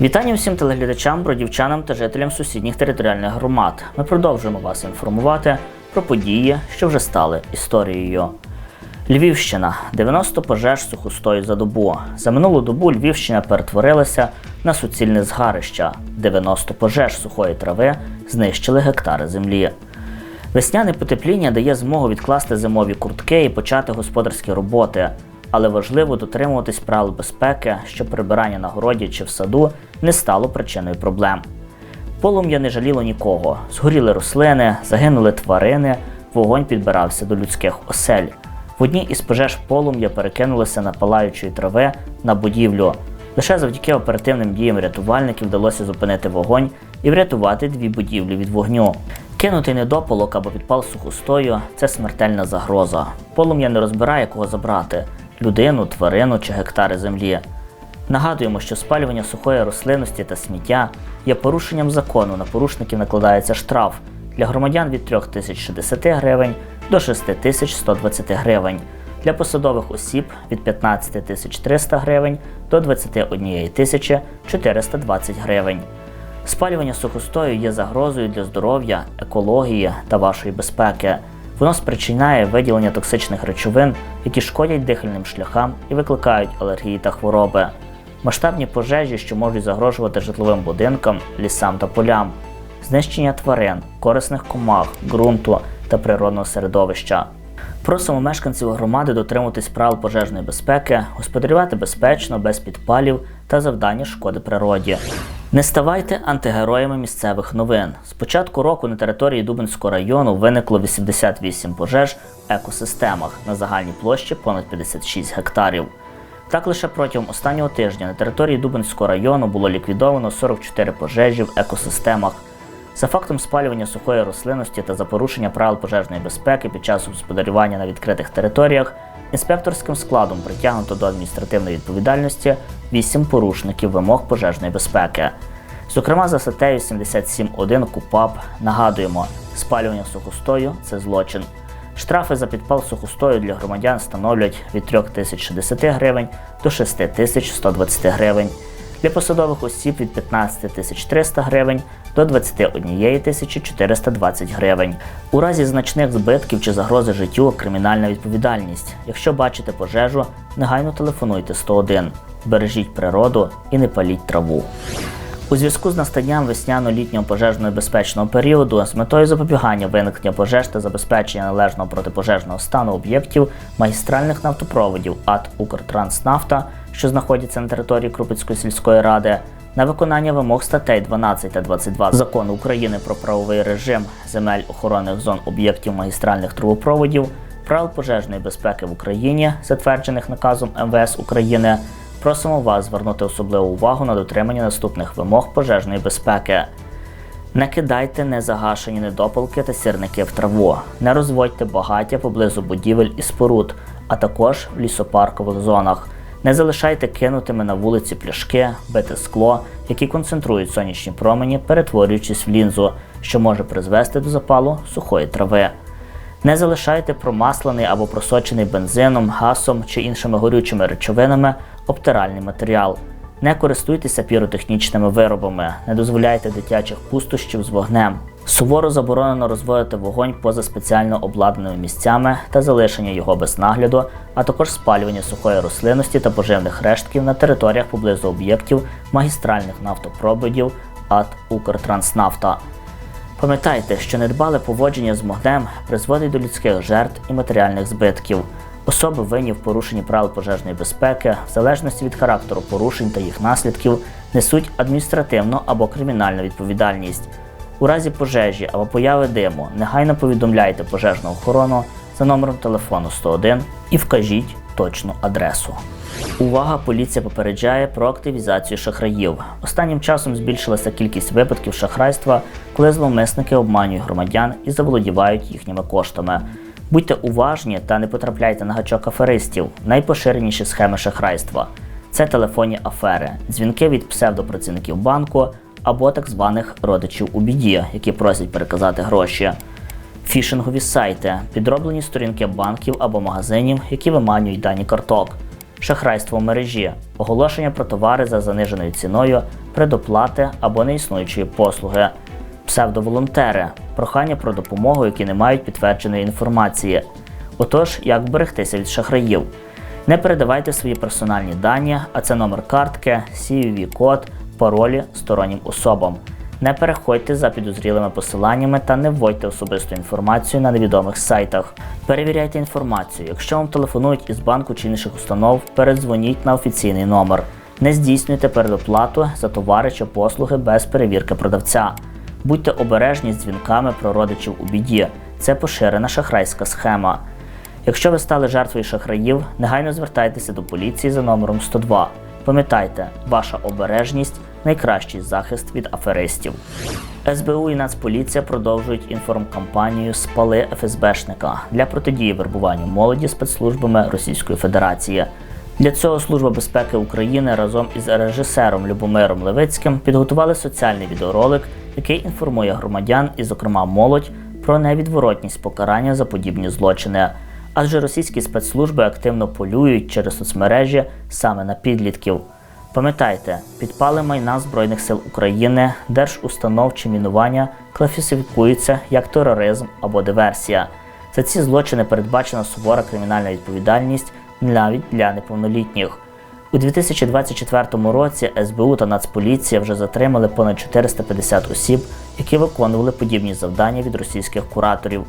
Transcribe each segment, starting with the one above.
Вітання всім телеглядачам, бродівчанам та жителям сусідніх територіальних громад. Ми продовжуємо вас інформувати про події, що вже стали історією. Львівщина 90 пожеж сухостою за добу. За минулу добу Львівщина перетворилася на суцільне згарище. 90 пожеж сухої трави знищили гектари землі. Весняне потепління дає змогу відкласти зимові куртки і почати господарські роботи. Але важливо дотримуватись правил безпеки, щоб прибирання на городі чи в саду не стало причиною проблем. Полум'я не жаліло нікого. Згоріли рослини, загинули тварини, вогонь підбирався до людських осель. В одній із пожеж полум'я перекинулося на палаючої трави на будівлю. Лише завдяки оперативним діям рятувальників вдалося зупинити вогонь і врятувати дві будівлі від вогню. Кинутий недопалок або підпал сухостою це смертельна загроза. Полум'я не розбирає кого забрати людину, тварину чи гектари землі. Нагадуємо, що спалювання сухої рослинності та сміття є порушенням закону. На порушників накладається штраф для громадян від 3060 гривень до 6120 гривень, для посадових осіб від 15300 гривень до 21420 гривень. Спалювання сухостою є загрозою для здоров'я, екології та вашої безпеки. Воно спричиняє виділення токсичних речовин, які шкодять дихальним шляхам і викликають алергії та хвороби. Масштабні пожежі, що можуть загрожувати житловим будинкам, лісам та полям, знищення тварин, корисних комах, ґрунту та природного середовища. Просимо мешканців громади дотримуватись правил пожежної безпеки, господарювати безпечно, без підпалів та завдання шкоди природі. Не ставайте антигероями місцевих новин. З початку року на території Дубинського району виникло 88 пожеж в екосистемах на загальній площі понад 56 гектарів. Так лише протягом останнього тижня на території Дубинського району було ліквідовано 44 пожежі в екосистемах. За фактом спалювання сухої рослинності та за порушення правил пожежної безпеки під час господарювання на відкритих територіях інспекторським складом притягнуто до адміністративної відповідальності 8 порушників вимог пожежної безпеки. Зокрема, за статтею 77.1 КУПАП нагадуємо, спалювання сухостою це злочин. Штрафи за підпал сухостою для громадян становлять від 3060 гривень до 6120 гривень. Для посадових осіб від 15 300 гривень до 21 420 гривень. У разі значних збитків чи загрози життю кримінальна відповідальність. Якщо бачите пожежу, негайно телефонуйте 101. Бережіть природу і не паліть траву. У зв'язку з настанням весняно-літнього пожежно безпечного періоду з метою запобігання виникнення пожеж та забезпечення належного протипожежного стану об'єктів магістральних нафтопроводів АТ «Укртранснафта», що знаходяться на території Крупицької сільської ради, на виконання вимог статей 12 та 22 закону України про правовий режим земель охоронних зон об'єктів магістральних трубопроводів, правил пожежної безпеки в Україні, затверджених наказом МВС України. Просимо вас звернути особливу увагу на дотримання наступних вимог пожежної безпеки. Не кидайте незагашені недопалки та сірники в траву, не розводьте багаття поблизу будівель і споруд, а також в лісопаркових зонах. Не залишайте кинутими на вулиці пляшки, бите скло, які концентрують сонячні промені, перетворюючись в лінзу, що може призвести до запалу сухої трави. Не залишайте промаслений або просочений бензином, гасом чи іншими горючими речовинами обтиральний матеріал. Не користуйтеся піротехнічними виробами, не дозволяйте дитячих пустощів з вогнем. Суворо заборонено розводити вогонь поза спеціально обладнаними місцями та залишення його без нагляду, а також спалювання сухої рослинності та поживних рештків на територіях поблизу об'єктів магістральних нафтопроводів АТ «Укртранснафта». Пам'ятайте, що недбале поводження з вогнем призводить до людських жертв і матеріальних збитків. Особи винні в порушенні правил пожежної безпеки, в залежності від характеру порушень та їх наслідків, несуть адміністративну або кримінальну відповідальність. У разі пожежі або появи диму негайно повідомляйте пожежну охорону за номером телефону 101 і вкажіть точну адресу. Увага! Поліція попереджає про активізацію шахраїв. Останнім часом збільшилася кількість випадків шахрайства, коли зловмисники обманюють громадян і заволодівають їхніми коштами. Будьте уважні та не потрапляйте на гачок аферистів. Найпоширеніші схеми шахрайства це телефонні афери, дзвінки від псевдопрацівників банку або так званих родичів у біді, які просять переказати гроші. Фішингові сайти, підроблені сторінки банків або магазинів, які виманюють дані карток. шахрайство в мережі, оголошення про товари за заниженою ціною, предоплати або неіснуючої послуги, псевдоволонтери, прохання про допомогу, які не мають підтвердженої інформації. Отож, як вберегтися від шахраїв? Не передавайте свої персональні дані, а це номер картки, cvv код паролі стороннім особам. Не переходьте за підозрілими посиланнями та не вводьте особисту інформацію на невідомих сайтах. Перевіряйте інформацію. Якщо вам телефонують із банку чи інших установ, передзвоніть на офіційний номер. Не здійснюйте передоплату за товари чи послуги без перевірки продавця. Будьте обережні з дзвінками про родичів у біді. Це поширена шахрайська схема. Якщо ви стали жертвою шахраїв, негайно звертайтеся до поліції за номером 102. Пам'ятайте, ваша обережність найкращий захист від аферистів. СБУ і Нацполіція продовжують інформкампанію Спали ФСБшника для протидії вербуванню молоді спецслужбами Російської Федерації. Для цього Служба безпеки України разом із режисером Любомиром Левицьким підготували соціальний відеоролик, який інформує громадян і, зокрема, молодь про невідворотність покарання за подібні злочини. Адже російські спецслужби активно полюють через соцмережі саме на підлітків. Пам'ятайте, підпали майна Збройних сил України, держустанов чи мінування класифікуються як тероризм або диверсія. За ці злочини передбачена сувора кримінальна відповідальність навіть для неповнолітніх. У 2024 році СБУ та Нацполіція вже затримали понад 450 осіб, які виконували подібні завдання від російських кураторів.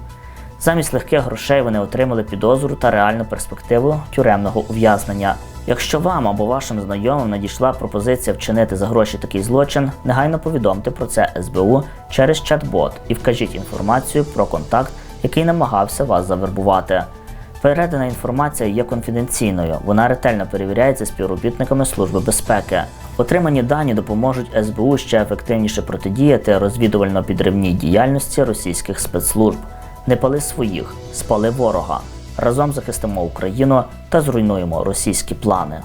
Замість легких грошей вони отримали підозру та реальну перспективу тюремного ув'язнення. Якщо вам або вашим знайомим надійшла пропозиція вчинити за гроші такий злочин, негайно повідомте про це СБУ через чат-бот і вкажіть інформацію про контакт, який намагався вас завербувати. Передана інформація є конфіденційною, вона ретельно перевіряється співробітниками Служби безпеки. Отримані дані допоможуть СБУ ще ефективніше протидіяти розвідувально-підривній діяльності російських спецслужб. Не пали своїх, спали ворога. Разом захистимо Україну та зруйнуємо російські плани.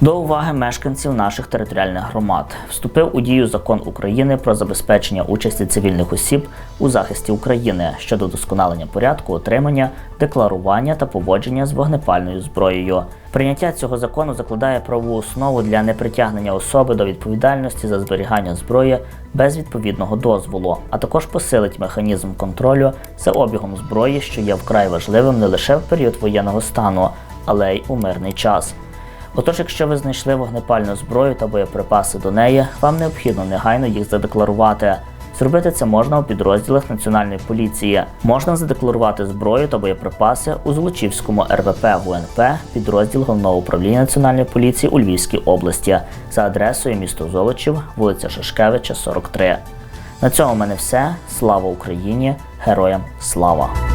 До уваги мешканців наших територіальних громад вступив у дію закон України про забезпечення участі цивільних осіб у захисті України щодо досконалення порядку отримання, декларування та поводження з вогнепальною зброєю. Прийняття цього закону закладає правову основу для непритягнення особи до відповідальності за зберігання зброї без відповідного дозволу, а також посилить механізм контролю за обігом зброї, що є вкрай важливим не лише в період воєнного стану, але й у мирний час. Отож, якщо ви знайшли вогнепальну зброю та боєприпаси до неї, вам необхідно негайно їх задекларувати. Зробити це можна у підрозділах Національної поліції. Можна задекларувати зброю та боєприпаси у Золочівському РВП ГУНП, підрозділ Головного управління Національної поліції у Львівській області за адресою місто Золочів, вулиця Шашкевича, 43. На цьому в мене все. Слава Україні! Героям слава!